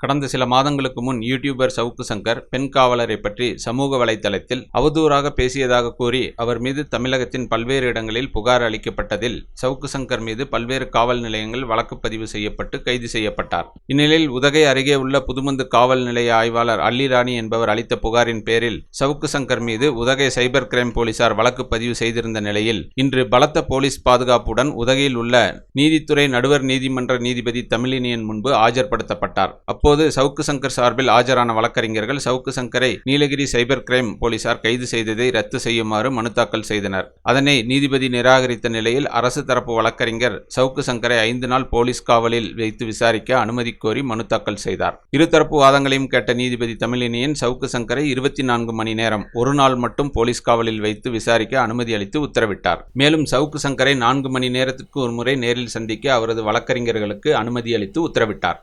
கடந்த சில மாதங்களுக்கு முன் யூடியூபர் சவுக்கு சங்கர் பெண் காவலரை பற்றி சமூக வலைதளத்தில் அவதூறாக பேசியதாக கூறி அவர் மீது தமிழகத்தின் பல்வேறு இடங்களில் புகார் அளிக்கப்பட்டதில் சவுக்கு சங்கர் மீது பல்வேறு காவல் நிலையங்கள் வழக்கு பதிவு செய்யப்பட்டு கைது செய்யப்பட்டார். இந்நிலையில் உதகை அருகே உள்ள புதுமந்து காவல் நிலைய ஆய்வாளர் அல்லிராணி என்பவர் அளித்த புகாரின் பேரில் சவுக்கு சங்கர் மீது உதகை சைபர் கிரைம் போலீசார் வழக்கு பதிவு செய்திருந்த நிலையில் இன்று பலத்த போலீஸ் பாதுகாப்புடன் உதகையில் உள்ள நீதித்துறை நடுவர் நீதிமன்ற நீதிபதி தமிழினியன் முன்பு ஆஜர்படுத்தப்பட்டார். அப்போது சவுக்கு சங்கர் சார்பில் ஆஜரான வழக்கறிஞர்கள் சவுக்கு சங்கரை நீலகிரி சைபர் கிரைம் போலீசார் கைது செய்ததை ரத்து செய்யுமாறு மனு தாக்கல் செய்தனர். அதனை நீதிபதி நிராகரித்த நிலையில் அரசு தரப்பு வழக்கறிஞர் சவுக்கு சங்கரை ஐந்து நாள் போலீஸ் காவலில் வைத்து விசாரிக்க அனுமதி கோரி மனு தாக்கல் செய்தார். இருதரப்பு வாதங்களையும் கேட்ட நீதிபதி தமிழினியன் சவுக்கு சங்கரை இருபத்தி நான்கு மணி நேரம் ஒரு நாள் மட்டும் போலீஸ் காவலில் வைத்து விசாரிக்க அனுமதி அளித்து உத்தரவிட்டார். மேலும் சவுக்கு சங்கரை நான்கு மணி நேரத்திற்கு ஒருமுறை நேரில் சந்திக்க அவரது வழக்கறிஞர்களுக்கு அனுமதி அளித்து உத்தரவிட்டார்.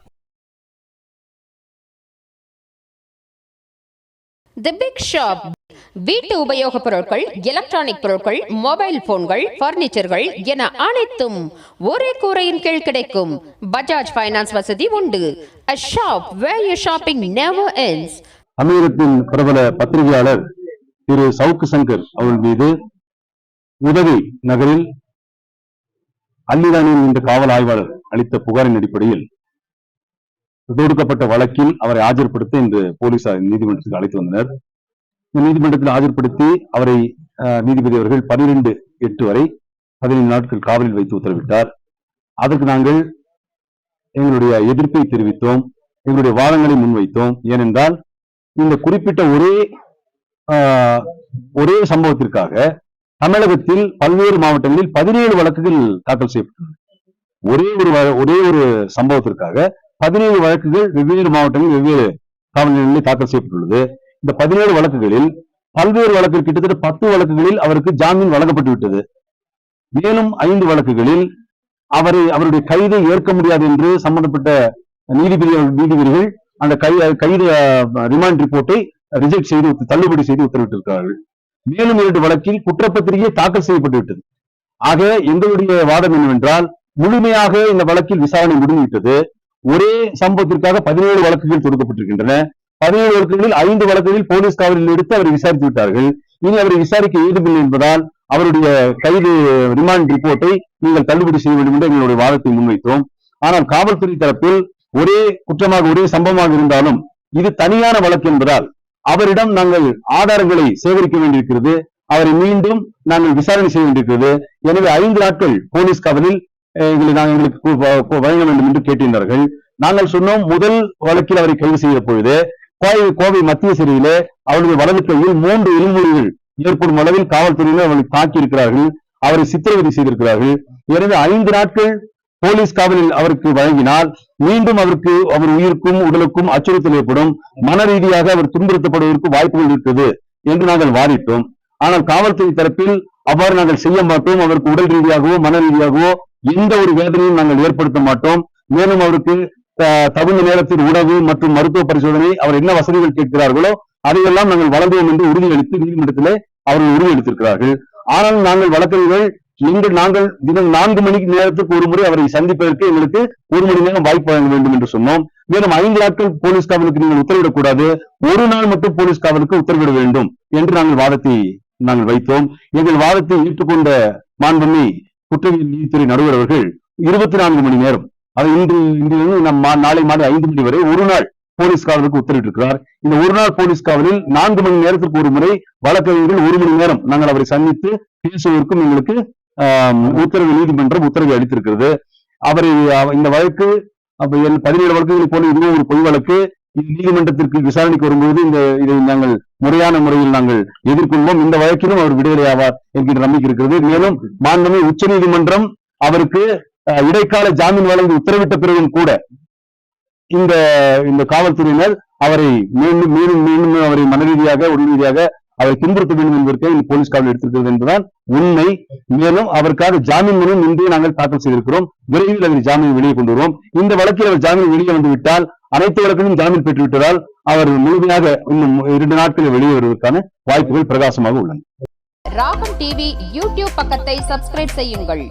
தி பிக் ஷாப் வீட்டு உபயோகப் பொருட்கள் எலக்ட்ரானிக் பொருட்கள் மொபைல் போன்கள் பர்னிச்சர்கள் என அனைத்தும் ஒரே கூரையின் கீழ் கிடைக்கும். பஜாஜ் பைனான்ஸ் வசதி உண்டு. A shop where your shopping never ends. அமீரத்தின் பிரபல பத்திரிகையாளர் திரு சவுக்கு சங்கர் அவர்கள் மீது உதவி நகரில் அல்லிதானின் இந்த காவல் ஆய்வாளர் அளித்த புகாரின் அடிப்படையில் தொடுக்கப்பட்ட வழக்கில் அவரை ஆஜர்படுத்த இன்று போலீசார் நீதிமன்றத்துக்கு அழைத்து வந்தனர். இந்த நீதிமன்றத்தில் ஆஜர்படுத்தி அவரை நீதிபதி அவர்கள் பனிரெண்டு எட்டு வரை பதினைந்து நாட்கள் காவலில் வைத்து உத்தரவிட்டார். அதற்கு நாங்கள் எங்களுடைய எதிர்ப்பை தெரிவித்தோம். எங்களுடைய வாதங்களை முன்வைத்தோம். ஏனென்றால் இந்த குறிப்பிட்ட ஒரே ஒரே சம்பவத்திற்காக தமிழகத்தில் பல்வேறு மாவட்டங்களில் பதினேழு வழக்குகள் தாக்கல் செய்யப்பட்டுள்ளன. ஒரே ஒரு ஒரே ஒரு சம்பவத்திற்காக பதினேழு வழக்குகள் வெவ்வேறு மாவட்டங்களில் வெவ்வேறு காவல் நிலையங்களில் தாக்கல் செய்யப்பட்டுள்ளது. இந்த பதினேழு வழக்குகளில் பல்வேறு வழக்கு கிட்டத்தட்ட பத்து வழக்குகளில் அவருக்கு ஜாமீன் வழங்கப்பட்டு விட்டது. மேலும் ஐந்து வழக்குகளில் அவரை அவருடைய கைதை ஏற்க முடியாது என்று சம்பந்தப்பட்ட நீதிபதி நீதிபதிகள் அந்த கை கைது ரிமாண்ட் ரிப்போர்ட்டை ரிஜெக்ட் செய்து தள்ளுபடி செய்து உத்தரவிட்டிருக்கிறார்கள். மேலும் இரண்டு வழக்கில் குற்றப்பத்திரிகை தாக்கல் செய்யப்பட்டு விட்டது. ஆக எங்களுடைய வாதம் என்னவென்றால் முழுமையாக இந்த வழக்கில் விசாரணை முடிந்துவிட்டது ஒரே சம்பவத்திற்காக பதினேழு வழக்குகள் தொடுக்கப்பட்டிருக்கின்றன. பதினேழு வழக்குகளில் ஐந்து வழக்குகளில் போலீஸ் காவலில் எடுத்து அவரை விசாரித்து விட்டார்கள். இனி அவரை விசாரிக்க ஏதுமில்லை என்பதால் அவருடைய கைது ரிமாண்ட் ரிப்போர்ட்டை நீங்கள் தள்ளுபடி செய்ய வேண்டும் என்று எங்களுடைய வாதத்தை முன்வைத்தோம். ஆனால் காவல்துறை தரப்பில் ஒரே குற்றமாக ஒரே சம்பவமாக இருந்தாலும் இது தனியான வழக்கு என்பதால் அவரிடம் நாங்கள் ஆதாரங்களை சேகரிக்க வேண்டியிருக்கிறது. அவரை மீண்டும் நாங்கள் விசாரணை செய்ய வேண்டியிருக்கிறது. எனவே ஐந்து நாட்கள் போலீஸ் காவலில் எங்களை நாங்கள் எங்களுக்கு வழங்க வேண்டும் என்று கேட்டிருந்தார்கள். நாங்கள் சொன்னோம் முதல் வழக்கில் அவரை கைது செய்த பொழுது கோவை கோவை மத்திய சிறையிலே அவருடைய வலது கையில் மூன்று இருமொழிகள் ஏற்படும் அளவில் காவல்துறையினர் அவரை தாக்கியிருக்கிறார்கள் அவரை சித்திரவதை செய்திருக்கிறார்கள். எனவே ஐந்து நாட்கள் போலீஸ் காவலில் அவருக்கு வழங்கினால் மீண்டும் அவருக்கு அவர் உயிருக்கும் உடலுக்கும் அச்சுறுத்தல் ஏற்படும். மன ரீதியாக அவர் துன்புறுத்தப்படுவதற்கு வாய்ப்புகள் இருக்குது என்று நாங்கள் வாதிட்டோம். ஆனால் காவல்துறை தரப்பில் அவ்வாறு நாங்கள் செய்ய மாட்டோம். அவருக்கு உடல் ரீதியாகவோ மன ரீதியாகவோ எந்த ஒரு வேதனையும் நாங்கள் ஏற்படுத்த மாட்டோம். மேலும் அவருக்கு தகுந்த நேரத்தில் உணவு மற்றும் மருத்துவ பரிசோதனை அவர் என்ன வசதிகள் கேட்கிறார்களோ அதையெல்லாம் நாங்கள் வழங்குவோம் என்று உறுதியளித்து நீதிமன்றத்திலே அவர்கள் உறுதியளித்திருக்கிறார்கள். ஆனால் நாங்கள் வழக்கறிஞர்கள் எங்கள் நாங்கள் தினம் நான்கு மணிக்கு நேரத்துக்கு ஒரு முறை அவரை சந்திப்பதற்கு எங்களுக்கு ஒரு மணி நேரம் வாய்ப்பு வழங்க வேண்டும் என்று சொன்னோம். மேலும் ஐந்து நாட்கள் போலீஸ் காவலுக்கு நீங்கள் உத்தரவிடக்கூடாது. ஒரு நாள் மட்டும் போலீஸ் காவலுக்கு உத்தரவிட வேண்டும் என்று நாங்கள் வாதத்தை நாங்கள் வைத்தோம். எங்கள் வாதத்தை ஏற்றுக்கொண்ட மாண்புமி குற்றவியல் நீதித்துறை நடுவர் அவர்கள் இருபத்தி நான்கு மணி நேரம் அது இன்று இன்றிலிருந்து நம் நாளை மாலை ஐந்து மணி வரை ஒரு நாள் போலீஸ் காவலுக்கு உத்தரவிட்டிருக்கிறார். இந்த ஒரு நாள் போலீஸ் காவலில் நான்கு மணி நேரத்திற்கு ஒரு முறை வழக்கறிஞர்கள் ஒரு மணி நேரம் நாங்கள் அவரை சந்தித்து பேசுவதற்கும் எங்களுக்கு உத்தரவு நீதிமன்றம் உத்தரவை அளித்திருக்கிறது. அவரை இந்த வழக்கு பதினேழு வழக்குகளை போல இதுவும் ஒரு பொய் வழக்கு இது நீதிமன்றத்திற்கு விசாரணைக்கு வரும்போது இந்த இதை நாங்கள் முறையான முறையில் நாங்கள் எதிர்கொள்வோம். இந்த வழக்கிலும் அவர் விடுதலை ஆவார் என்கின்ற நம்பிக்கை இருக்கிறது. மேலும் மாண்புமிகு உச்ச நீதிமன்றம் அவருக்கு அஹ், இடைக்கால ஜாமீன் வழங்கி உத்தரவிட்ட பிறகும் கூட இந்த இந்த காவல்துறையினர் அவரை மீண்டும் மீண்டும் மீண்டும் அவரை மன ரீதியாக உடல் ரீதியாக அவரை துன்புறுத்த வேண்டும் என்பதற்காக இந்த போலீஸ் காவல் எடுத்திருக்கிறது என்பதுதான் உண்மை. மேலும் அவருக்காக ஜாமீன் மனு இன்றே நாங்கள் தாக்கல் செய்திருக்கிறோம். விரைவில் அவர் ஜாமீன் வெளியே கொண்டு வருவோம். இந்த வழக்கில் அவர் ஜாமீன் வெளியே வந்துவிட்டால் அனைத்து வழக்கிலும் ஜாமீன் பெற்றுவிட்டதால் அவர் முழுமையாக இன்னும் இரண்டு நாட்களில் வெளியே வருவதற்கான வாய்ப்புகள் பிரகாசமாக உள்ளன. ராகம் டிவி யூடியூப் பக்கத்தை சப்ஸ்கிரைப் செய்யுங்கள்.